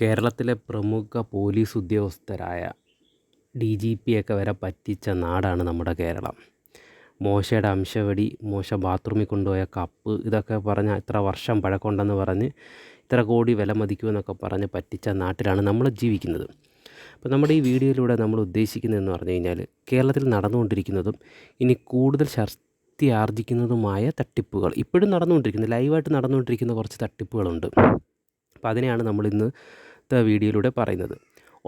കേരളത്തിലെ പ്രമുഖ പോലീസ് ഉദ്യോഗസ്ഥരായ ഡി ജി പിയൊക്കെ വരെ പറ്റിച്ച നാടാണ് നമ്മുടെ കേരളം. മോശയുടെ അംശവടി മോശ ബാത്റൂമിൽ കൊണ്ടുപോയ കപ്പ് ഇതൊക്കെ പറഞ്ഞ് ഇത്ര വർഷം പഴക്കമുണ്ടെന്ന് പറഞ്ഞ് ഇത്ര കോടി വില മതിക്കുമെന്നൊക്കെ പറഞ്ഞ് പറ്റിച്ച നാട്ടിലാണ് നമ്മൾ ജീവിക്കുന്നത്. അപ്പോൾ നമ്മുടെ ഈ വീഡിയോയിലൂടെ നമ്മൾ ഉദ്ദേശിക്കുന്നതെന്ന് പറഞ്ഞു കഴിഞ്ഞാൽ കേരളത്തിൽ നടന്നുകൊണ്ടിരിക്കുന്നതും ഇനി കൂടുതൽ ശക്തി ആർജിക്കുന്നതുമായ തട്ടിപ്പുകൾ. ഇപ്പോഴും നടന്നുകൊണ്ടിരിക്കുന്നത് ലൈവായിട്ട് നടന്നുകൊണ്ടിരിക്കുന്ന കുറച്ച് തട്ടിപ്പുകളുണ്ട്. അപ്പോൾ അതിനെയാണ് നമ്മൾ ഇന്നത്തെ വീഡിയോയിലൂടെ പറയുന്നത്.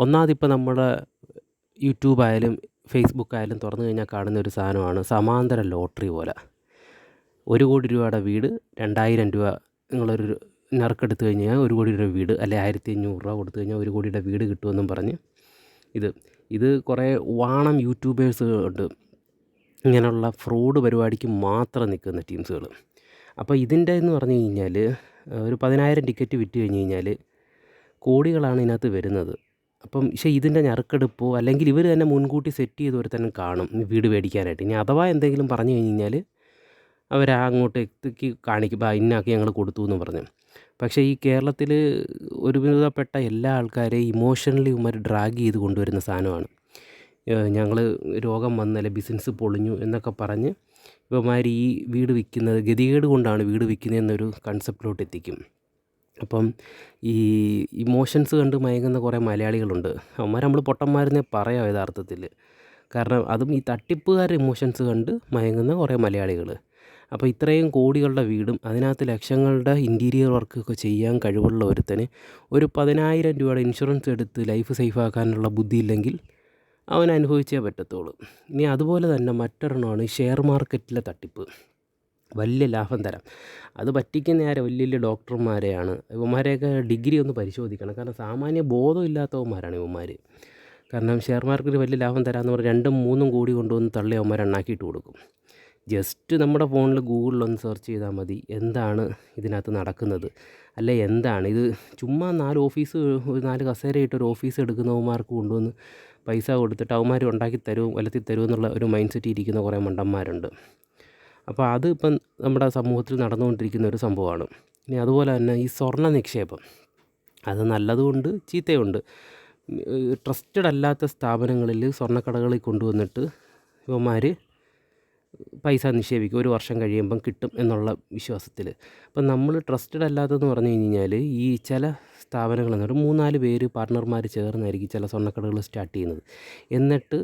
ഒന്നാമതിപ്പോൾ നമ്മുടെ യൂട്യൂബ് ആയാലും ഫേസ്ബുക്ക് ആയാലും തുറന്നു കഴിഞ്ഞാൽ കാണുന്ന ഒരു സാധനമാണ് സമാന്തര ലോട്ടറി പോലെ. ഒരു കോടി രൂപയുടെ വീട് രണ്ടായിരം രൂപ നിങ്ങളൊരു നറുക്കെടുത്ത് കഴിഞ്ഞാൽ ഒരു കോടി രൂപ വീട് അല്ലെ ആയിരത്തി അഞ്ഞൂറ് രൂപ കൊടുത്തു കഴിഞ്ഞാൽ ഒരു കോടിയുടെ വീട് കിട്ടുമെന്നും പറഞ്ഞ് ഇത് ഇത് കുറേ വാണം യൂട്യൂബേഴ്സ് ഉണ്ട്. ഇങ്ങനെയുള്ള ഫ്രോഡ് പരിപാടിക്ക് മാത്രം നിൽക്കുന്ന ടീംസുകൾ അപ്പോൾ ഇതിന്റെ എന്ന് പറഞ്ഞു കഴിഞ്ഞാൽ ഒരു പതിനായിരം ടിക്കറ്റ് വിറ്റ് കഴിഞ്ഞ് കഴിഞ്ഞാൽ കോടികളാണ് ഇതിനകത്ത് വരുന്നത്. അപ്പം പക്ഷേ ഇതിന്റെ ഞറുക്കെടുപ്പോ അല്ലെങ്കിൽ ഇവർ തന്നെ മുൻകൂട്ടി സെറ്റ് ചെയ്ത് ഒരുത്തനും കാണും വീട് മേടിക്കാനായിട്ട്. ഇനി അഥവാ എന്തെങ്കിലും പറഞ്ഞു കഴിഞ്ഞ് കഴിഞ്ഞാൽ അവർ അങ്ങോട്ട് എത്തിക്ക് കാണിക്കും "ബാ, ഇന്നാക്കി ഞങ്ങൾ കൊടുത്തു എന്ന് പറഞ്ഞു. പക്ഷേ ഈ കേരളത്തിൽ ഒരുവിധപ്പെട്ട എല്ലാ ആൾക്കാരെയും ഇമോഷണലി ഉമ്മർ ഡ്രാഗ് ചെയ്ത് കൊണ്ടുവരുന്ന സാധനമാണ്. ഞങ്ങൾ രോഗം വന്നല്ലേ ബിസിനസ് പൊളിഞ്ഞു എന്നൊക്കെ പറഞ്ഞ് ഇവന്മാർ ഈ വീട് വിൽക്കുന്നത് ഗതികേട് കൊണ്ടാണ് വീട് വിൽക്കുന്നതെന്നൊരു കൺസെപ്റ്റിലോട്ട് എത്തിക്കും. അപ്പം ഈ ഇമോഷൻസ് കണ്ട് മയങ്ങുന്ന കുറേ മലയാളികളുണ്ട്. അവന്മാർ നമ്മൾ പൊട്ടന്മാരെന്നേ പറയാം യഥാർത്ഥത്തിൽ കാരണം അതും ഈ തട്ടിപ്പുകാരുടെ ഇമോഷൻസ് കണ്ട് മയങ്ങുന്ന കുറേ മലയാളികൾ അപ്പോൾ ഇത്രയും കോടികളുടെ വീടും അതിനകത്ത് ലക്ഷങ്ങളുടെ ഇന്റീരിയർ വർക്കൊക്കെ ചെയ്യാൻ കഴിവുള്ള ഒരുത്തന് ഒരു പതിനായിരം രൂപയുടെ ഇൻഷുറൻസ് എടുത്ത് ലൈഫ് സേഫ് ആക്കാനുള്ള ബുദ്ധിയില്ലെങ്കിൽ അവൻ അനുഭവിച്ചേ പറ്റത്തുള്ളൂ. ഇനി അതുപോലെ തന്നെ മറ്റൊരെണ്ണമാണ് ഷെയർ മാർക്കറ്റിലെ തട്ടിപ്പ്. വലിയ ലാഭം തരാം. അത് പറ്റിക്കുന്ന ആരെ? വലിയ വലിയ ഡോക്ടർമാരെയാണ്. ഇവന്മാരെയൊക്കെ ഡിഗ്രി ഒന്ന് പരിശോധിക്കണം. കാരണം സാമാന്യ ബോധമില്ലാത്തവന്മാരാണ് ഇവന്മാർ കാരണം ഷെയർ മാർക്കറ്റ് വലിയ ലാഭം തരാമെന്ന് പറഞ്ഞാൽ രണ്ടും മൂന്നും കോടി കൊണ്ടുവന്ന് തള്ളി അവന്മാർ എണ്ണാക്കിയിട്ട് കൊടുക്കും. ജസ്റ്റ് നമ്മുടെ ഫോണിൽ ഗൂഗിളിലൊന്ന് സെർച്ച് ചെയ്താൽ മതി. എന്താണ് ഇതിനകത്ത് നടക്കുന്നത്? അല്ലെ എന്താണ്? ഇത് ചുമ്മാ നാല് ഓഫീസ് ഒരു നാല് കസേരയിട്ട് ഒരു ഓഫീസ് എടുക്കുന്നവന്മാർക്ക് കൊണ്ടുവന്ന് പൈസ കൊടുത്തിട്ട് അവന്മാർ ഉണ്ടാക്കി തരും വലത്തി തരും എന്നുള്ള ഒരു മൈൻഡ് സെറ്റ് ഇരിക്കുന്ന കുറേ മണ്ടന്മാരുണ്ട്. അപ്പോൾ അത് ഇപ്പം നമ്മുടെ സമൂഹത്തിൽ നടന്നുകൊണ്ടിരിക്കുന്ന ഒരു സംഭവമാണ്. ഇനി അതുപോലെ തന്നെ ഈ സ്വർണ നിക്ഷേപം. അത് നല്ലതുകൊണ്ട് ചീത്തയുണ്ട്. ട്രസ്റ്റഡ് അല്ലാത്ത സ്ഥാപനങ്ങളിൽ സ്വർണക്കടകളിൽ കൊണ്ടുവന്നിട്ട് ഇവന്മാർ പൈസ നിക്ഷേപിക്കും. ഒരു വർഷം കഴിയുമ്പം കിട്ടും എന്നുള്ള വിശ്വാസത്തിൽ. അപ്പം നമ്മൾ ട്രസ്റ്റഡ് അല്ലാത്തതെന്ന് പറഞ്ഞു കഴിഞ്ഞാൽ ഈ ചില സ്ഥാപനങ്ങൾ എന്ന് പറഞ്ഞാൽ മൂന്നാൽ പേര് പാർട്ട്ണർമാർ ചേർന്നായിരിക്കും ചില സ്വർണക്കടകൾ സ്റ്റാർട്ട് ചെയ്യുന്നത്. എന്നിട്ട്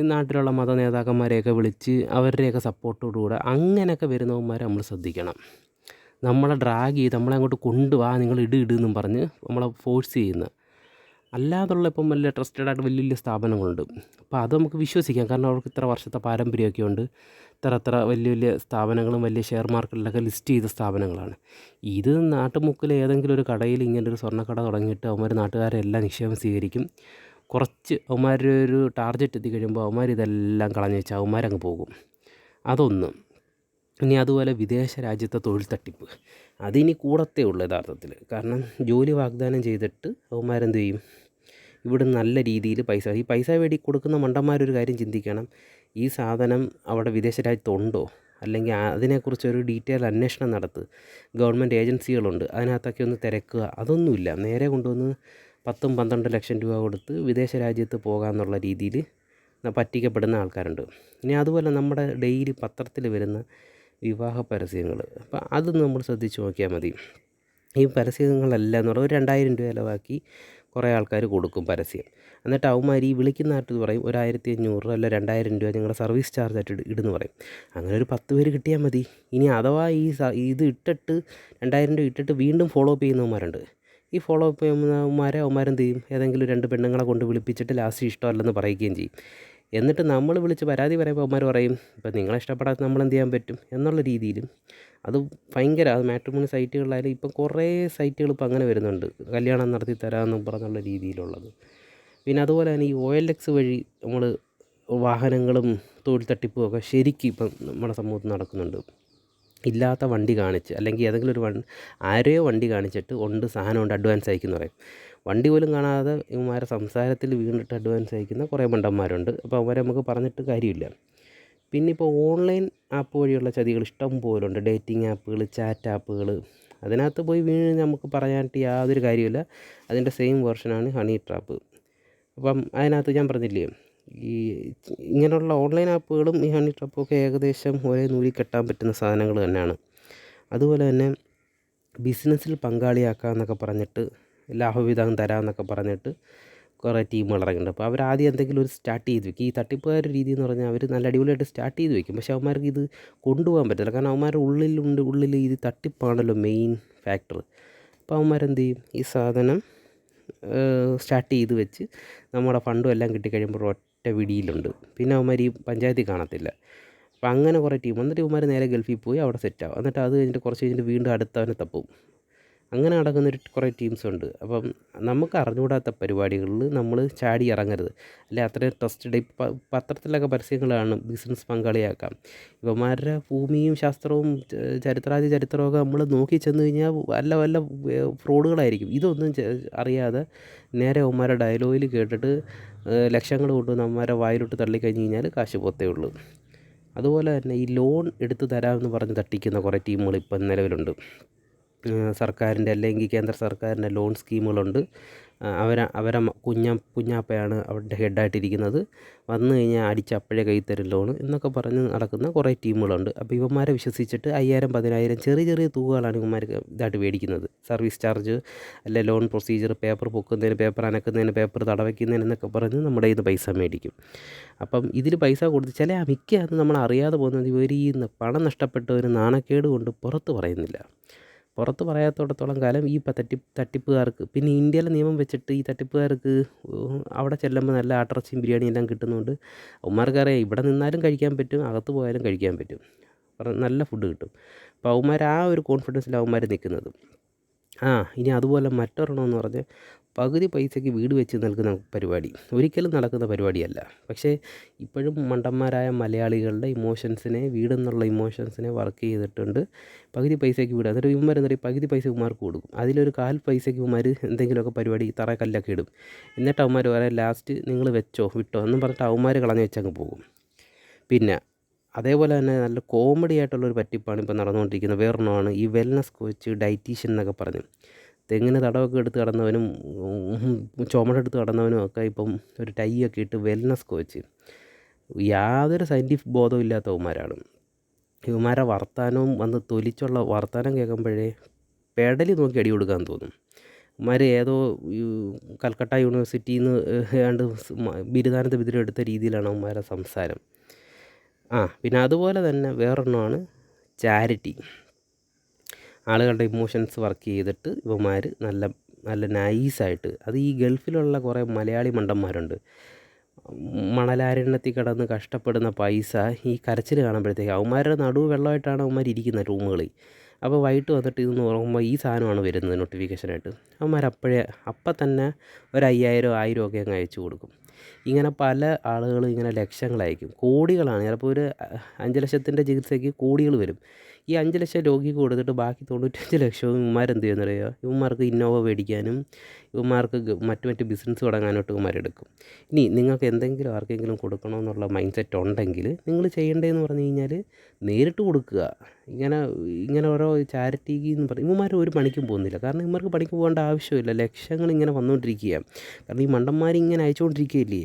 നാട്ടിലുള്ള മത നേതാക്കന്മാരെയൊക്കെ വിളിച്ച് അവരുടെയൊക്കെ സപ്പോർട്ടോടുകൂടെ അങ്ങനെയൊക്കെ വരുന്നവന്മാരെ നമ്മൾ ശ്രദ്ധിക്കണം. നമ്മളെ ഡ്രാഗ് ചെയ്ത് നമ്മളെ അങ്ങോട്ട് കൊണ്ടുവാ നിങ്ങൾ ഇട് ഇടുന്നും പറഞ്ഞ് നമ്മളെ ഫോഴ്സ് ചെയ്യുന്ന. അല്ലാതുള്ള ഇപ്പം വലിയ ട്രസ്റ്റഡ് ആയിട്ട് വലിയ വലിയ സ്ഥാപനങ്ങളുണ്ട്. അപ്പോൾ അത് നമുക്ക് വിശ്വസിക്കാം. കാരണം അവർക്ക് ഇത്ര വർഷത്തെ പാരമ്പര്യമൊക്കെ ഉണ്ട്. ഇത്ര ഇത്ര വലിയ വലിയ സ്ഥാപനങ്ങളും വലിയ ഷെയർ മാർക്കറ്റിലൊക്കെ ലിസ്റ്റ് ചെയ്ത സ്ഥാപനങ്ങളാണ്. ഇത് നാട്ടുമുക്കിൽ ഏതെങ്കിലും ഒരു കടയിൽ ഇങ്ങനെ ഒരു സ്വർണക്കട തുടങ്ങിയിട്ട് അവന്മാർ നാട്ടുകാരെല്ലാം നിക്ഷേപം സ്വീകരിക്കും. കുറച്ച് അവന്മാർ ഒരു ടാർഗറ്റ് എത്തിക്കഴിയുമ്പോൾ അവന്മാർ ഇതെല്ലാം കളഞ്ഞു വെച്ചാൽ അവന്മാരങ്ങ് പോകും. അതൊന്ന്. ഇനി അതുപോലെ വിദേശ രാജ്യത്തെ തൊഴിൽ തട്ടിപ്പ്. അതിനി കൂടത്തേ ഉള്ളൂ യഥാർത്ഥത്തിൽ കാരണം ജോലി വാഗ്ദാനം ചെയ്തിട്ട് അവന്മാരെന്ത് ചെയ്യും? ഇവിടെ നല്ല രീതിയിൽ പൈസ ഈ പൈസ വേണ്ടി കൊടുക്കുന്ന മണ്ടന്മാരൊരു കാര്യം ചിന്തിക്കണം. ഈ സാധനം അവിടെ വിദേശ രാജ്യത്തുണ്ടോ? അല്ലെങ്കിൽ അതിനെക്കുറിച്ചൊരു ഡീറ്റെയിൽ അന്വേഷണം നടത്ത്. ഗവൺമെന്റ് ഏജൻസികളുണ്ട്. അതിനകത്തൊക്കെ ഒന്ന് തിരക്കുക. അതൊന്നുമില്ല. നേരെ കൊണ്ടുവന്ന് പത്തും പന്ത്രണ്ട് ലക്ഷം രൂപ കൊടുത്ത് വിദേശ രാജ്യത്ത് പോകാമെന്നുള്ള രീതിയിൽ പറ്റിക്കപ്പെടുന്ന ആൾക്കാരുണ്ട്. ഇനി അതുപോലെ നമ്മുടെ ഡെയിലി പത്രത്തിൽ വരുന്ന വിവാഹ പരസ്യങ്ങൾ. അപ്പോൾ അത് നമ്മൾ ശ്രദ്ധിച്ച് നോക്കിയാൽ മതി. ഈ പരസ്യങ്ങളെല്ലാം എന്ന് പറഞ്ഞാൽ ഒരു രണ്ടായിരം രൂപ ചിലവാക്കി കുറേ ആൾക്കാർ കൊടുക്കും പരസ്യം. എന്നിട്ട് അവന്മാർ ഈ വിളിക്കുന്ന ആയിട്ട് പറയും ഒരു ആയിരത്തി അഞ്ഞൂറ് രൂപ അല്ല രണ്ടായിരം രൂപ നിങ്ങളുടെ സർവീസ് ചാർജ് ആയിട്ട് ഇട് ഇടുന്ന് പറയും. അങ്ങനെ ഒരു പത്ത് പേര് കിട്ടിയാൽ മതി. ഇനി അഥവാ ഈ ഇത് ഇട്ടിട്ട് രണ്ടായിരം രൂപ ഇട്ടിട്ട് വീണ്ടും ഫോളോ അപ്പ് ചെയ്യുന്നവന്മാരുണ്ട്. ഈ ഫോളോ അപ്പ് ചെയ്യുന്നവന്മാരെ അവന്മാരെന്ത് ചെയ്യും? ഏതെങ്കിലും രണ്ട് പെണ്ണുങ്ങളെ കൊണ്ട് വിളിപ്പിച്ചിട്ട് ലാസ്റ്റ് ഇഷ്ടമല്ലെന്ന് പറയുകയും ചെയ്യും. എന്നിട്ട് നമ്മൾ വിളിച്ച് പരാതി പറയുമ്പോൾ അവന്മാർ പറയും ഇപ്പം നിങ്ങളെ ഇഷ്ടപ്പെടാത്ത നമ്മൾ എന്ത് ചെയ്യാൻ പറ്റും? എന്നുള്ള രീതിയിലും. അത് ഭയങ്കര അത് മാട്രിമോണി സൈറ്റുകളിലായാലും ഇപ്പം കുറേ സൈറ്റുകൾ ഇപ്പം അങ്ങനെ വരുന്നുണ്ട്. കല്യാണം നടത്തി തരാമെന്നും പറഞ്ഞുള്ള രീതിയിലുള്ളത്. പിന്നെ അതുപോലെ തന്നെ ഈ ഒ എൽ എക്സ് വഴി നമ്മൾ വാഹനങ്ങളും തൊഴിൽ തട്ടിപ്പും ഒക്കെ ശരിക്കും ഇപ്പം നമ്മുടെ സമൂഹത്തിൽ നടക്കുന്നുണ്ട്. ഇല്ലാത്ത വണ്ടി കാണിച്ച് അല്ലെങ്കിൽ ഏതെങ്കിലും ഒരു വണ്ടി ആരെയോ വണ്ടി കാണിച്ചിട്ട് ഉണ്ട് സാധനമുണ്ട് അഡ്വാൻസ് അയക്കുന്നു പറയും. വണ്ടി പോലും കാണാതെ ഇവന്മാരെ സംസാരത്തിൽ വീണിട്ട് അഡ്വാൻസ് അയക്കുന്ന കുറേ മണ്ടന്മാരുണ്ട്. അപ്പോൾ അവരെ നമുക്ക് പറഞ്ഞിട്ട് കാര്യമില്ല. പിന്നെ ഇപ്പോൾ ഓൺലൈൻ ആപ്പ് വഴിയുള്ള ചതികൾ ഇഷ്ടം പോലുണ്ട്. ഡേറ്റിംഗ് ആപ്പുകൾ ചാറ്റ് ആപ്പുകൾ അതിനകത്ത് പോയി വീണ് നമുക്ക് പറയാനായിട്ട് യാതൊരു കാര്യമില്ല അതിന്റെ സെയിം വേർഷനാണ് ഹണി ട്രാപ്പ് അപ്പം അതിനകത്ത് ഞാൻ പറഞ്ഞില്ലേ? ഈ ഇങ്ങനെയുള്ള ഓൺലൈൻ ആപ്പുകളും ഈ ഹണി ട്രപ്പൊക്കെ ഏകദേശം ഒരേ നൂലിൽ കെട്ടാൻ പറ്റുന്ന സാധനങ്ങൾ തന്നെയാണ്. അതുപോലെ തന്നെ ബിസിനസ്സിൽ പങ്കാളിയാക്കാമെന്നൊക്കെ പറഞ്ഞിട്ട് ലാഭവിഹിതം തരാമെന്നൊക്കെ പറഞ്ഞിട്ട് കുറേ ടീമുകൾ ഇറങ്ങുന്നുണ്ട് അപ്പോൾ അവർ ആദ്യം എന്തെങ്കിലും ഒരു സ്റ്റാർട്ട് ചെയ്ത് വെക്കും. ഈ തട്ടിപ്പുകാരുടെ രീതി എന്ന് പറഞ്ഞാൽ അവർ നല്ല അടിപൊളിയായിട്ട് സ്റ്റാർട്ട് ചെയ്ത് വെക്കും. പക്ഷേ അവന്മാർക്ക് ഇത് കൊണ്ടുപോകാൻ പറ്റില്ല. കാരണം അവന്മാരുടെ ഉള്ളിലുണ്ട് ഉള്ളിൽ ഇത് തട്ടിപ്പാണല്ലോ മെയിൻ ഫാക്ടർ. അപ്പോൾ അവന്മാരെന്ത് ചെയ്യും? ഈ സാധനം സ്റ്റാർട്ട് ചെയ്ത് വെച്ച് നമ്മുടെ ഫണ്ടും എല്ലാം കിട്ടിക്കഴിയുമ്പോൾ ഒറ്റ പിടിയിലുണ്ട് പിന്നെ അവന്മാർ ഈ പഞ്ചായത്തിൽ കാണത്തില്ല. അപ്പം അങ്ങനെ കുറേ ടീം എന്നിട്ട് ഇവന്മാർ നേരെ ഗൾഫിൽ പോയി അവിടെ സെറ്റാവും എന്നിട്ട് അത് കഴിഞ്ഞിട്ട് കുറച്ച് കഴിഞ്ഞിട്ട് വീണ്ടും അടുത്തവനെ തപ്പും. അങ്ങനെ നടക്കുന്ന ഒരു കുറേ ടീംസ് ഉണ്ട്. അപ്പം നമുക്ക് അറിഞ്ഞുകൂടാത്ത പരിപാടികളിൽ നമ്മൾ ചാടി ഇറങ്ങരുത്. അല്ലെ അത്രയും ട്രസ്റ്റഡ് പത്രത്തിലൊക്കെ പരസ്യങ്ങളാണ് ബിസിനസ് പങ്കാളിയാക്കാം. ഇവന്മാരുടെ ഭൂമിയും ശാസ്ത്രവും ചരിത്രാദി ചരിത്രമൊക്കെ നമ്മൾ നോക്കി ചെന്ന് കഴിഞ്ഞാൽ വല്ല വല്ല ഫ്രോഡുകളായിരിക്കും ഇതൊന്നും അറിയാതെ നേരെ അവന്മാരുടെ ഡയലോഗിൽ കേട്ടിട്ട് ലക്ഷങ്ങൾ കൊണ്ടുവന്ന് നമ്മുടെ വായിലോട്ട് തള്ളിക്കഴിഞ്ഞ് കഴിഞ്ഞാൽ കാശ് പോത്തേ ഉള്ളൂ. അതുപോലെ തന്നെ ഈ ലോൺ എടുത്ത് തരാമെന്ന് പറഞ്ഞ് തട്ടിക്കുന്ന കുറേ ടീമുകൾ ഇപ്പം നിലവിലുണ്ട്. സർക്കാരിന്റെ അല്ലെങ്കിൽ കേന്ദ്ര സർക്കാരിന്റെ ലോൺ സ്കീമുകളുണ്ട്. അവരെ അവരെ കുഞ്ഞ കുഞ്ഞാപ്പയാണ് അവരുടെ ഹെഡായിട്ടിരിക്കുന്നത്. വന്നു കഴിഞ്ഞാൽ അടിച്ച് അപ്പോഴേ കൈ തരും ലോൺ എന്നൊക്കെ പറഞ്ഞ് നടക്കുന്ന കുറേ ടീമുകളുണ്ട്. അപ്പോൾ ഇവന്മാരെ വിശ്വസിച്ചിട്ട് അയ്യായിരം പതിനായിരം ചെറിയ ചെറിയ തുകകളാണ് ഇവന്മാർക്ക് ഇതായിട്ട് മേടിക്കുന്നത്. സർവീസ് ചാർജ് അല്ലെ ലോൺ പ്രൊസീജിയർ പേപ്പർ പൊക്കുന്നതിന് പേപ്പർ അനക്കുന്നതിന് പേപ്പർ തടവയ്ക്കുന്നതിന് എന്നൊക്കെ പറഞ്ഞ് നമ്മുടെ കയ്യിൽ പൈസ മേടിക്കും. അപ്പം ഇതിൽ പൈസ കൊടുത്ത് ചില മിക്ക അത് നമ്മൾ അറിയാതെ പോകുന്നത് ഇവർ ഈ പണം നഷ്ടപ്പെട്ട ഒരു നാണക്കേട് കൊണ്ട് പുറത്ത് പറയുന്നില്ല. പുറത്ത് പറയാത്തോടത്തോളം കാലം ഈ തട്ടി തട്ടിപ്പുകാർക്ക് പിന്നെ ഇന്ത്യയിലെ നിയമം വെച്ചിട്ട് ഈ തട്ടിപ്പുകാർക്ക് അവിടെ ചെല്ലുമ്പോൾ നല്ല ആട്ടിറച്ചിയും ബിരിയാണി എല്ലാം കിട്ടുന്നതുകൊണ്ട് അറിയാം ഇവിടെ നിന്നാലും കഴിക്കാൻ പറ്റും അകത്ത് പോയാലും കഴിക്കാൻ പറ്റും. നല്ല ഫുഡ് കിട്ടും. അപ്പോൾ അവന്മാർ ആ ഒരു കോൺഫിഡൻസിൽ അവന്മാർ നിൽക്കുന്നത്. ആ ഇനി അതുപോലെ മറ്റൊരെണ്ണം എന്ന് പറഞ്ഞാൽ പകുതി പൈസയ്ക്ക് വീട് വെച്ച് നൽകുന്ന പരിപാടി. ഒരിക്കലും നടക്കുന്ന പരിപാടിയല്ല. പക്ഷേ ഇപ്പോഴും മണ്ടന്മാരായ മലയാളികളുടെ ഇമോഷൻസിനെ വീടെന്നുള്ള ഇമോഷൻസിനെ വർക്ക് ചെയ്തിട്ടുണ്ട്. പകുതി പൈസയ്ക്ക് വീട്. എന്നിട്ട് ഇവന്മാർ എന്താ പറയുക? പകുതി പൈസ ഇവന്മാർക്ക് കൊടുക്കും. അതിലൊരു കാൽ പൈസയ്ക്ക് ഇവന്മാർ എന്തെങ്കിലുമൊക്കെ പരിപാടി തറക്കല്ലൊക്കെ ഇടും. എന്നിട്ട് അവന്മാർ പറയാം ലാസ്റ്റ് നിങ്ങൾ വെച്ചോ വിട്ടോ എന്നും പറഞ്ഞിട്ട് അവന്മാർ കളഞ്ഞ് വെച്ചങ്ങ് പോകും. പിന്നെ അതേപോലെ തന്നെ നല്ല കോമഡി ആയിട്ടുള്ളൊരു പറ്റിപ്പാണ് ഇപ്പോൾ നടന്നുകൊണ്ടിരിക്കുന്നത്. വേറൊന്നാണ് ഈ വെൽനസ് കോച്ച് ഡയറ്റീഷ്യൻ എന്നൊക്കെ പറഞ്ഞ്. തെങ്ങിന് തടമൊക്കെ എടുത്ത് കടന്നവനും ചുമടെടുത്ത് കടന്നവനും ഒക്കെ ഇപ്പം ഒരു ടൈ ഒക്കെ ഇട്ട് വെൽനസ് കോച്ച് യാതൊരു സയന്റിഫിക് ബോധവും ഇല്ലാത്തവന്മാരാണ് ഇവന്മാരെ വർത്താനവും വന്ന് തൊലിച്ചുള്ള വർത്താനം കേൾക്കുമ്പോഴേ പെടലി നോക്കി അടി കൊടുക്കാൻ തോന്നും. ഇവന്മാർ ഏതോ കൽക്കട്ട യൂണിവേഴ്സിറ്റിയിൽ നിന്ന് ഏതാണ്ട് ബിരുദാനത്തെ ബിരുദം എടുത്ത രീതിയിലാണ് അവന്മാരുടെ സംസാരം. ആ പിന്നെ അതുപോലെ തന്നെ വേറൊരെണ്ണമാണ് ചാരിറ്റി ആളുകളുടെ ഇമോഷൻസ് വർക്ക് ചെയ്തിട്ട് ഇവന്മാർ നല്ല നല്ല നൈസായിട്ട് അത് ഈ ഗൾഫിലുള്ള കുറേ മലയാളി മണ്ടന്മാരുണ്ട്. മണലാരണ്യത്തിൽ കിടന്ന് കഷ്ടപ്പെടുന്ന പൈസ ഈ കരച്ചിൽ കാണുമ്പോഴത്തേക്ക് അവന്മാരുടെ നടുവ് വെള്ളമായിട്ടാണ് അവന്മാർ ഇരിക്കുന്ന റൂമുകളിൽ അപ്പോൾ വൈകിട്ട് വന്നിട്ട് ഇതെന്ന് നോക്കുമ്പോൾ ഈ സാധനമാണ് വരുന്നത് നോട്ടിഫിക്കേഷനായിട്ട് അവന്മാർ അപ്പോഴേ അപ്പം തന്നെ ഒരു അയ്യായിരം ആയിരം ഒക്കെ അങ്ങ് അയച്ചു കൊടുക്കും. ഇങ്ങനെ പല ആളുകളും ഇങ്ങനെ ലക്ഷങ്ങളായിരിക്കും കോടികളാണ്. ചിലപ്പോൾ ഒരു അഞ്ച് ലക്ഷത്തിന്റെ ചികിത്സയ്ക്ക് കോടികൾ വരും. ഈ അഞ്ച് ലക്ഷം രോഗി കൊടുത്തിട്ട് ബാക്കി തൊണ്ണൂറ്റഞ്ച് ലക്ഷവും ഇവന്മാരെന്ത് ചെയ്യുന്നറിയോ ഇവന്മാർക്ക് ഇന്നോവ മേടിക്കാനും ഇവന്മാർക്ക് മറ്റു മറ്റു ബിസിനസ് തുടങ്ങാനോട്ട് ഇവന്മാരെടുക്കും ഇനി നിങ്ങൾക്ക് എന്തെങ്കിലും ആർക്കെങ്കിലും കൊടുക്കണമെന്നുള്ള മൈൻഡ് സെറ്റ് ഉണ്ടെങ്കിൽ നിങ്ങൾ ചെയ്യേണ്ടതെന്ന് പറഞ്ഞു കഴിഞ്ഞാൽ നേരിട്ട് കൊടുക്കുക. ഇങ്ങനെ ഇങ്ങനെ ഓരോ ചാരിറ്റിക്ക് എന്ന് പറയും ഇവന്മാർ ഒരു പണിക്കും പോകുന്നില്ല. കാരണം ഇവന്മാർക്ക് പണിക്ക് പോകേണ്ട ആവശ്യമില്ല. ലക്ഷങ്ങൾ ഇങ്ങനെ വന്നുകൊണ്ടിരിക്കുക കാരണം ഈ മണ്ടന്മാർ ഇങ്ങനെ അയച്ചുകൊണ്ടിരിക്കുകയില്ലേ?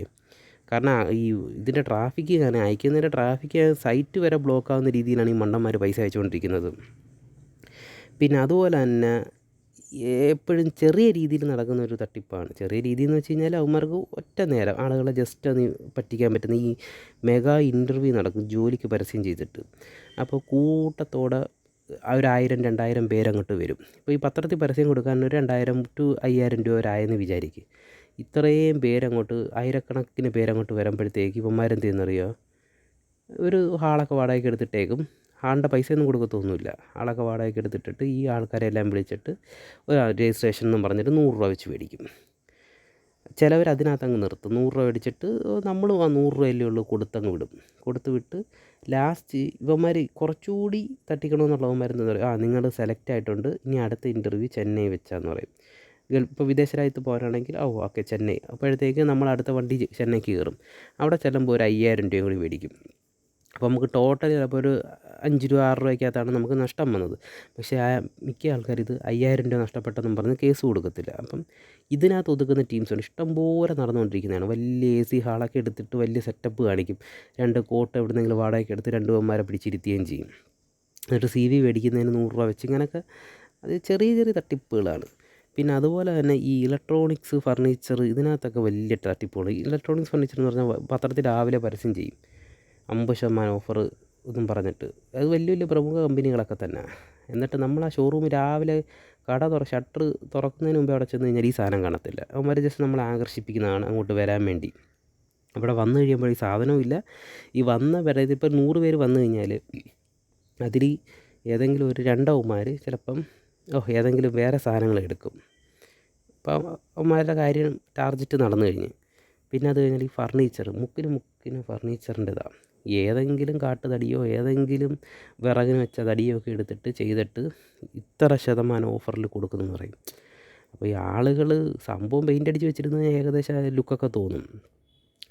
കാരണം ഈ ഇതിന്റെ ട്രാഫിക്ക് കാരണം അയക്കുന്നതിന്റെ ട്രാഫിക്ക് സൈറ്റ് വരെ ബ്ലോക്ക് ആവുന്ന രീതിയിലാണ് ഈ മണ്ടന്മാർ പൈസ അയച്ചുകൊണ്ടിരിക്കുന്നത്. പിന്നെ അതുപോലെ തന്നെ എപ്പോഴും ചെറിയ രീതിയിൽ നടക്കുന്ന ഒരു തട്ടിപ്പാണ്. ചെറിയ രീതി എന്ന് വെച്ച് കഴിഞ്ഞാൽ അവന്മാർക്ക് ഒറ്റ നേരം ആളുകളെ ജസ്റ്റ് ഒന്ന് പറ്റിക്കാൻ പറ്റുന്ന ഈ മെഗാ ഇന്റർവ്യൂ നടക്കും ജോലിക്ക് പരസ്യം ചെയ്തിട്ട്. അപ്പോൾ കൂട്ടത്തോടെ ഒരായിരം രണ്ടായിരം പേരങ്ങോട്ട് വരും. ഇപ്പോൾ ഈ പത്രത്തിൽ പരസ്യം കൊടുക്കാൻ ഒരു രണ്ടായിരം ടു അയ്യായിരം രൂപ ഒരായെന്ന് വിചാരിക്കുക ഇത്രയും പേരങ്ങോട്ട് ആയിരക്കണക്കിന് പേരങ്ങോട്ട് വരുമ്പോഴത്തേക്ക് ഇവന്മാരെന്ത് ചെയ്യുന്നറിയോ? ഒരു ഹാളൊക്കെ വാടകയ്ക്ക് എടുത്തിട്ടേക്കും. ആളുടെ പൈസയൊന്നും കൊടുക്കത്തൊന്നുമില്ല. ആളൊക്കെ വാടകയ്ക്ക് എടുത്തിട്ടിട്ട് ഈ ആൾക്കാരെ എല്ലാം വിളിച്ചിട്ട് ഒരു രജിസ്ട്രേഷൻ എന്ന് പറഞ്ഞിട്ട് നൂറ് രൂപ വെച്ച് മേടിക്കും. ചിലവർ അതിനകത്തങ്ങ് നിർത്തും. നൂറ് രൂപ മേടിച്ചിട്ട് നമ്മൾ ആ നൂറ് രൂപയല്ലേ ഉള്ളൂ കൊടുത്തങ്ങ് വിടും. കൊടുത്ത് വിട്ട് ലാസ്റ്റ് ഇവന്മാർ കുറച്ചുകൂടി തട്ടിക്കണമെന്നുള്ളവന്മാരെന്താ പറയുക ആ നിങ്ങൾ സെലക്ട് ആയിട്ടുണ്ട്. ഇനി അടുത്ത ഇന്റർവ്യൂ ചെന്നൈ വെച്ചാന്ന് പറയും. ഇപ്പോൾ വിദേശ രാജ്യത്ത് പോകാനാണെങ്കിൽ ഓ ഓക്കെ ചെന്നൈ. അപ്പോഴത്തേക്ക് നമ്മൾ അടുത്ത വണ്ടി ചെന്നൈക്ക് കയറും. അവിടെ ചെല്ലുമ്പോൾ ഒരു അയ്യായിരം രൂപയും കൂടി മേടിക്കും. അപ്പോൾ നമുക്ക് ടോട്ടൽ ചിലപ്പോൾ ഒരു അഞ്ച് രൂപ ആറ് രൂപയ്ക്കകത്താണ് നമുക്ക് നഷ്ടം വന്നത്. പക്ഷേ ആ മിക്ക ആൾക്കാർ ഇത് അയ്യായിരം രൂപ നഷ്ടപ്പെട്ടെന്നും പറഞ്ഞ് കേസ് കൊടുക്കത്തില്ല. അപ്പം ഇതിനകത്ത് ഒതുക്കുന്ന ടീംസാണ് ഇഷ്ടംപോലെ നടന്നുകൊണ്ടിരിക്കുന്നതാണ്. വലിയ എ സി ഹാളൊക്കെ എടുത്തിട്ട് വലിയ സെറ്റപ്പ് കാണിക്കും. രണ്ട് കോട്ട് എവിടെ നിന്നെങ്കിലും വാടകയ്ക്ക് എടുത്ത് രണ്ട് പേന്മാരെ പിടിച്ചിരുത്തുകയും ചെയ്യും. എന്നിട്ട് സി വി മേടിക്കുന്നതിന് നൂറ് രൂപ വെച്ച് ഇങ്ങനെയൊക്കെ അത് ചെറിയ ചെറിയ തട്ടിപ്പുകളാണ്. പിന്നെ അതുപോലെ തന്നെ ഈ ഇലക്ട്രോണിക്സ് ഫർണിച്ചർ ഇതിനകത്തൊക്കെ വലിയ തട്ടിപ്പുകൾ ഇലക്ട്രോണിക്സ് ഫർണിച്ചർ എന്ന് പറഞ്ഞാൽ പത്രത്തിൽ രാവിലെ പരസ്യം ചെയ്യും. അമ്പത് ശതമാനം ഓഫർ ഇതും പറഞ്ഞിട്ട്. അത് വലിയ വലിയ പ്രമുഖ കമ്പനികളൊക്കെ തന്നെ. എന്നിട്ട് നമ്മൾ ആ ഷോറൂം രാവിലെ കട തുറ ഷട്ടർ തുറക്കുന്നതിന് മുമ്പേ അവിടെ ചെന്ന് കഴിഞ്ഞാൽ ഈ സാധനം കാണത്തില്ല. അവന്മാർ ജസ്റ്റ് നമ്മളെ ആകർഷിപ്പിക്കുന്നതാണ് അങ്ങോട്ട് വരാൻ വേണ്ടി. അവിടെ വന്നു കഴിയുമ്പോൾ ഈ സാധനവും ഇല്ല. ഈ വന്ന വരെ ഇതിപ്പോൾ നൂറ് പേര് വന്നു കഴിഞ്ഞാൽ അതിൽ ഏതെങ്കിലും ഒരു രണ്ടവന്മാർ ചിലപ്പം ഓ ഏതെങ്കിലും വേറെ സാധനങ്ങൾ എടുക്കും. അപ്പോൾ അവന്മാരുടെ കാര്യം ടാർജറ്റ് നടന്നു കഴിഞ്ഞ്. പിന്നെ അത് കഴിഞ്ഞാൽ ഈ ഫർണിച്ചർ മുക്കിന് മുക്കിന് ഫർണിച്ചറിന്റെതാണ് ഏതെങ്കിലും കാട്ടുതടിയോ ഏതെങ്കിലും വിറകിന് വെച്ച തടിയോ ഒക്കെ എടുത്തിട്ട് ചെയ്തിട്ട് ഇത്ര ശതമാനം ഓഫറിൽ കൊടുക്കുമെന്ന് പറയും. അപ്പോൾ ഈ ആളുകൾ സംഭവം പെയിന്റ് അടിച്ച് വെച്ചിരുന്നത് ഏകദേശം ലുക്കൊക്കെ തോന്നും.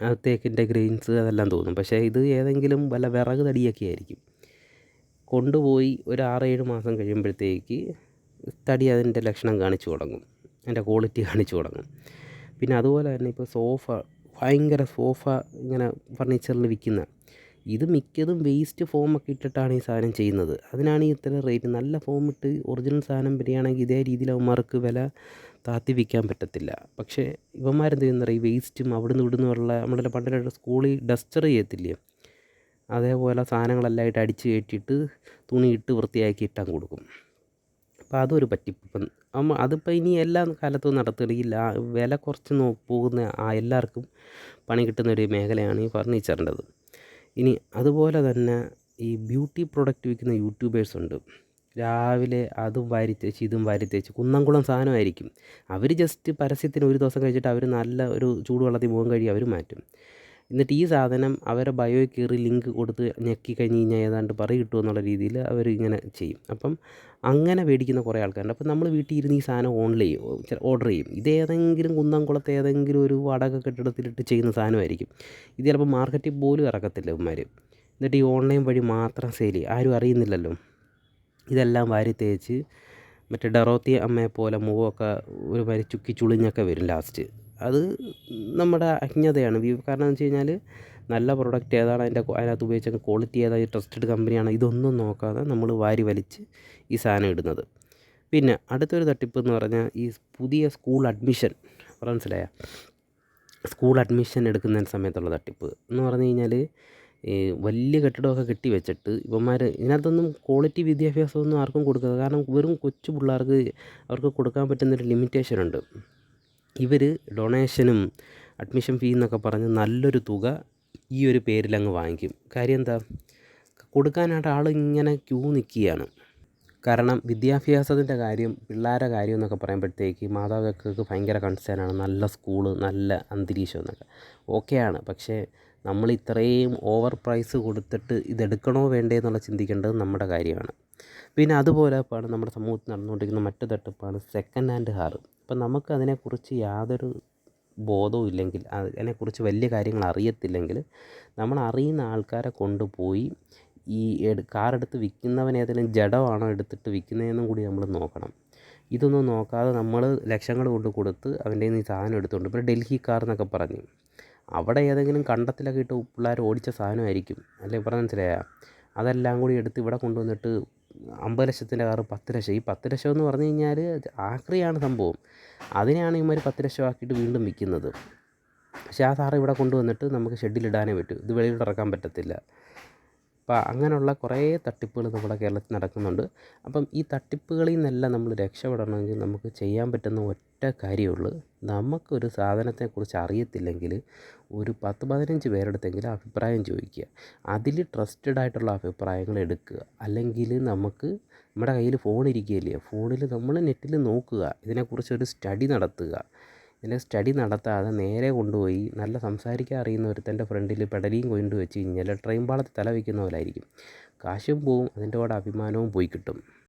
അകത്തേക്കിന്റെ തേക്കിന്റെ ഗ്രെയിൻസ് അതെല്ലാം തോന്നും. പക്ഷേ ഇത് ഏതെങ്കിലും വല്ല വിറക് തടിയൊക്കെ ആയിരിക്കും. കൊണ്ടുപോയി ഒരു ആറ് ഏഴ് മാസം കഴിയുമ്പോഴത്തേക്ക് തടി അതിന്റെ ലക്ഷണം കാണിച്ചു തുടങ്ങും. അതിന്റെ ക്വാളിറ്റി കാണിച്ചു തുടങ്ങും. പിന്നെ അതുപോലെ തന്നെ ഇപ്പോൾ സോഫ ഭയങ്കര സോഫ ഇങ്ങനെ ഫർണിച്ചറിൽ വിൽക്കുന്ന. ഇത് മിക്കതും വേസ്റ്റ് ഫോമൊക്കെ ഇട്ടിട്ടാണ് ഈ സാധനം ചെയ്യുന്നത്. അതിനാണ് ഈ ഇത്ര റേറ്റ് നല്ല ഫോം ഇട്ട് ഒറിജിനൽ സാധനം വരികയാണെങ്കിൽ ഇതേ രീതിയിൽ അവന്മാർക്ക് വില താത്തി വിൽക്കാൻ പറ്റത്തില്ല. പക്ഷേ ഇവന്മാരെന്ത് ഈ വേസ്റ്റും അവിടുന്ന് ഇവിടുന്ന് ഉള്ള നമ്മുടെ പണ്ടുള്ള സ്കൂളിൽ ഡസ്റ്റർ ചെയ്യത്തില്ലേ? അതേപോലെ സാധനങ്ങളെല്ലാം ഇട്ട് അടിച്ച് കയറ്റിയിട്ട് തുണി ഇട്ട് വൃത്തിയാക്കി ഇട്ടാൻ കൊടുക്കും. അപ്പോൾ അതൊരു പറ്റിപ്പ്. ഇപ്പം അതിപ്പോൾ ഇനി എല്ലാ കാലത്തും നടത്തുകയാണെങ്കിൽ വില കുറച്ച് നോ പോകുന്ന ആ എല്ലാവർക്കും പണി കിട്ടുന്ന ഒരു മേഖലയാണ് ഈ ഫർണിച്ചറിന്റെത്. ഇനി അതുപോലെ തന്നെ ഈ ബ്യൂട്ടി പ്രൊഡക്റ്റ് വിൽക്കുന്ന യൂട്യൂബേഴ്സ് ഉണ്ട്. രാവിലെ അതും വാരിത്തേച്ച് ഇതും വാരിത്തേച്ച് കുന്നംകുളം സാധനമായിരിക്കും. അവർ ജസ്റ്റ് പരസ്യത്തിന് ഒരു ദിവസം കഴിച്ചിട്ട് അവർ നല്ല ഒരു ചൂടുവെള്ളത്തിൽ മുഖം കഴുകി അവർ മാറ്റും. എന്നിട്ട് ഈ സാധനം അവരെ ബയോയിൽ കയറി ലിങ്ക് കൊടുത്ത് ഞെക്കി കഴിഞ്ഞ് കഴിഞ്ഞാൽ ഏതാണ്ട് പറ കിട്ടുമെന്നുള്ള രീതിയിൽ അവർ ഇങ്ങനെ ചെയ്യും. അപ്പം അങ്ങനെ മേടിക്കുന്ന കുറേ ആൾക്കാരുണ്ട്. അപ്പം നമ്മൾ വീട്ടിൽ ഇരുന്ന് ഈ സാധനം ഓൺലൈൻ ഓർഡർ ചെയ്യും. ഇത് ഏതെങ്കിലും കുന്നംകുളത്ത് ഏതെങ്കിലും ഒരു വാടക കെട്ടിടത്തിലിട്ട് ചെയ്യുന്ന സാധനമായിരിക്കും. ഇത് ചിലപ്പോൾ മാർക്കറ്റിൽ പോലും ഇറക്കത്തില്ല ഇവന്മാർ എന്നിട്ട് ഈ ഓൺലൈൻ വഴി മാത്രം സെയിൽ ആരും അറിയുന്നില്ലല്ലോ. ഇതെല്ലാം വാരി തേച്ച് മറ്റേ ഡറോത്തി അമ്മയെ പോലെ മുഖമൊക്കെ ഒരു മാതിരി ചുക്കി ചുളിഞ്ഞൊക്കെ വരും ലാസ്റ്റ് അത് നമ്മുടെ അജ്ഞതയാണ്. കാരണം എന്ന് വെച്ച് കഴിഞ്ഞാൽ നല്ല പ്രോഡക്റ്റ് ഏതാണ്? അതിന്റെ അതിനകത്ത് ഉപയോഗിച്ച ക്വാളിറ്റി ഏതാണ്? ട്രസ്റ്റഡ് കമ്പനിയാണ് ഇതൊന്നും നോക്കാതെ നമ്മൾ വാരി വലിച്ച് ഈ സാധനം ഇടുന്നത്. പിന്നെ അടുത്തൊരു തട്ടിപ്പ് എന്ന് പറഞ്ഞാൽ ഈ പുതിയ സ്കൂൾ അഡ്മിഷൻ മനസ്സിലായ? സ്കൂൾ അഡ്മിഷൻ എടുക്കുന്ന സമയത്തുള്ള തട്ടിപ്പ്. എന്ന് പറഞ്ഞു കഴിഞ്ഞാൽ വലിയ കെട്ടിടമൊക്കെ കെട്ടി വെച്ചിട്ട് ഇവന്മാർ ഇതിനകത്തൊന്നും ക്വാളിറ്റി വിദ്യാഭ്യാസമൊന്നും ആർക്കും കൊടുക്കുന്നത് കാരണം വെറും കൊച്ചു പിള്ളേർക്ക് അവർക്ക് കൊടുക്കാൻ പറ്റുന്നൊരു ലിമിറ്റേഷൻ ഉണ്ട്. ഇവർ ഡൊണേഷനും അഡ്മിഷൻ ഫീ എന്നൊക്കെ പറഞ്ഞ് നല്ലൊരു തുക ഈ ഒരു പേരിൽ അങ്ങ് വാങ്ങിക്കും. കാര്യം എന്താ കൊടുക്കാനായിട്ട് ആൾ ഇങ്ങനെ ക്യൂ നിൽക്കുകയാണ് കാരണം വിദ്യാഭ്യാസത്തിന്റെ കാര്യം പിള്ളേരുടെ കാര്യം എന്നൊക്കെ പറയുമ്പോഴത്തേക്ക് മാതാപിതാക്കൾക്ക് ഭയങ്കര കൺസേണാണ് നല്ല സ്കൂൾ നല്ല അന്തരീക്ഷം എന്നൊക്കെ. ഓക്കെയാണ് പക്ഷേ നമ്മൾ ഇത്രയും ഓവർ പ്രൈസ് കൊടുത്തിട്ട് ഇതെടുക്കണോ വേണ്ടേ എന്നുള്ള ചിന്തിക്കേണ്ടത് നമ്മുടെ കാര്യമാണ്. പിന്നെ അതുപോലെ പാണ് നമ്മുടെ സമൂഹത്തിൽ നടന്നുകൊണ്ടിരിക്കുന്ന മറ്റു തട്ടിപ്പാണ് സെക്കൻഡ് ഹാൻഡ് കാർ അപ്പം നമുക്ക് അതിനെക്കുറിച്ച് യാതൊരു ബോധവും ഇല്ലെങ്കിൽ അതിനെക്കുറിച്ച് വലിയ കാര്യങ്ങൾ അറിയത്തില്ലെങ്കിൽ നമ്മൾ അറിയുന്ന ആൾക്കാരെ കൊണ്ടുപോയി ഈ എട് കാർ എടുത്ത് വിൽക്കുന്നവൻ ഏതെങ്കിലും ജഡമാണോ എടുത്തിട്ട് വിൽക്കുന്നതെന്നും കൂടി നമ്മൾ നോക്കണം. ഇതൊന്നും നോക്കാതെ നമ്മൾ ലക്ഷങ്ങൾ കൊണ്ട് കൊടുത്ത് അവന്റെ ഈ സാധനം എടുത്തുകൊണ്ട് പിന്നെ ഡൽഹി കാർ എന്നൊക്കെ പറഞ്ഞ്. അവിടെ ഏതെങ്കിലും കണ്ടത്തിലൊക്കെ ഇട്ട് പിള്ളേർ ഓടിച്ച സാധനമായിരിക്കും. അല്ലേ? പറഞ്ഞ മനസ്സിലായ? അതെല്ലാം കൂടി എടുത്ത് ഇവിടെ കൊണ്ടുവന്നിട്ട് അമ്പത് ലക്ഷത്തിന്റെ കാറ് പത്ത് ലക്ഷം. ഈ പത്ത് ലക്ഷം എന്ന് പറഞ്ഞു കഴിഞ്ഞാൽ ആക്രിയാണ് സംഭവം. അതിനെയാണ് ഇവന്മാർ പത്ത് ലക്ഷം ആക്കിയിട്ട് വീണ്ടും വിൽക്കുന്നത്. പക്ഷേ ആ സാറ് ഇവിടെ കൊണ്ടുവന്നിട്ട് നമുക്ക് ഷെഡിലിടാനേ പറ്റൂ. ഇത് വെളിയിലോട്ട് ഇറക്കാൻ പറ്റത്തില്ല. അപ്പോൾ അങ്ങനെയുള്ള കുറേ തട്ടിപ്പുകൾ നമ്മുടെ കേരളത്തിൽ നടക്കുന്നുണ്ട്. അപ്പം ഈ തട്ടിപ്പുകളിൽ നിന്നെല്ലാം നമ്മൾ രക്ഷപ്പെടണമെങ്കിൽ നമുക്ക് ചെയ്യാൻ പറ്റുന്ന ഒറ്റ കാര്യമുള്ളൂ. നമുക്കൊരു സാധനത്തെക്കുറിച്ച് അറിയത്തില്ലെങ്കിൽ ഒരു പത്ത് പതിനഞ്ച് പേരെടുത്തെങ്കിലും അഭിപ്രായം ചോദിക്കുക. അതിൽ ട്രസ്റ്റഡ് ആയിട്ടുള്ള അഭിപ്രായങ്ങൾ എടുക്കുക. അല്ലെങ്കിൽ നമുക്ക് നമ്മുടെ കയ്യിൽ ഫോൺ ഇരിക്കുകയില്ലേ? ഫോണിൽ നമ്മൾ നെറ്റിൽ നോക്കുക. ഇതിനെക്കുറിച്ചൊരു സ്റ്റഡി നടത്തുക. ഇതിന്റെ സ്റ്റഡി നടത്താതെ നേരെ കൊണ്ടുപോയി നല്ല സംസാരിക്കാൻ അറിയുന്ന ഒരുത്തന്റെ ഫ്രണ്ടിൽ പെടലിയും കൊണ്ട് വെച്ച് കഴിഞ്ഞാൽ ട്രെയിൻ പാളത്തിൽ തല വയ്ക്കുന്ന പോലെ ആയിരിക്കും കാശും പോവും അതിന്റെ കൂടെ അഭിമാനവും പോയി കിട്ടും.